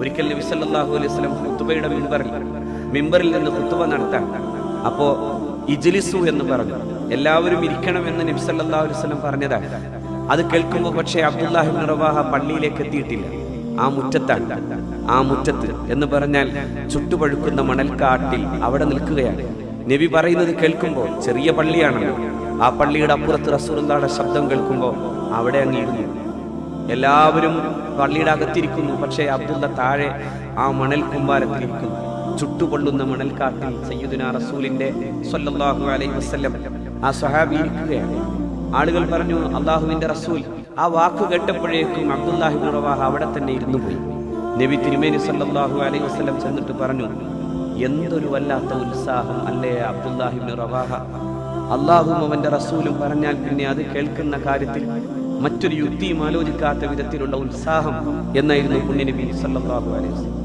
ഒരിക്കൽ നബി സല്ലല്ലാഹു അലൈഹി വസല്ലം ഖുത്തുബയുടെ മിമ്പറിൽ മിമ്പറിൽ നിന്ന് ഹുത്തുബ നടത്താൻ. അപ്പോ ഇജ്ലിസു എന്ന് പറഞ്ഞു. എല്ലാവരും ഇരിക്കണം എന്ന് നബി സല്ലല്ലാഹു അലൈഹി വസല്ലം പറഞ്ഞതാണ് അത് കേൾക്കുമ്പോൾ പക്ഷേ അബ്ദുല്ലാഹിബ് റവാഹ പള്ളിയിലേക്ക് എത്തിയിട്ടില്ല. ആ മുറ്റത്താണ്. ആ മുറ്റത്ത് എന്ന് പറഞ്ഞാൽ ചുട്ടുപഴുക്കുന്ന മണൽക്കാട്ടിൽ അവിടെ നിൽക്കുകയാണ്. നബി പറയുന്നത് കേൾക്കുമ്പോൾ ചെറിയ പള്ളിയാണല്ലോ ആ പള്ളിയുടെ അപ്പുറത്ത് റസൂലുള്ളാഹിയുടെ ശബ്ദം കേൾക്കുമ്പോൾ അവിടെ അങ്ങ് ഇരുന്നു. എല്ലാവരും പള്ളിയുടെ അകത്തിരിക്കുന്നു. പക്ഷേ അബ്ദുള്ള താഴെ ആ മണൽ കുമ്പാരത്തിലിരിക്കുന്നു. ചുട്ടുപൊള്ളുന്ന മണൽക്കാട്ടിൽ സയ്യുദിന റസൂലിന്റെ സ്വല്ലല്ലാഹു അലൈ വസല്ലം ആ സഹാബി ഇരിക്കുകയാണ്. ആളുകൾ പറഞ്ഞു അള്ളാഹുവിന്റെ റസൂൽ. ആ വാക്ക് കേട്ടപ്പോഴേക്കും അബ്ദുല്ലാഹിബ് റവാഹ അവിടെ തന്നെ ഇരുന്നു പോയി. നബി തിരുമേനി സല്ലാഹു അലൈഹി വസ്ലം ചെന്നിട്ട് പറഞ്ഞു എന്തൊരു വല്ലാത്ത ഉത്സാഹം അല്ലേ അബ്ദുല്ലാഹിബ് റവാഹ? അള്ളാഹും അവന്റെ റസൂലും പറഞ്ഞാൽ പിന്നെ അത് കേൾക്കുന്ന കാര്യത്തിൽ മറ്റൊരു യുക്തിയും ആലോചിക്കാത്ത വിധത്തിലുള്ള ഉത്സാഹം എന്നായിരുന്നു പുണ്യനബി സല്ലല്ലാഹു അലൈഹി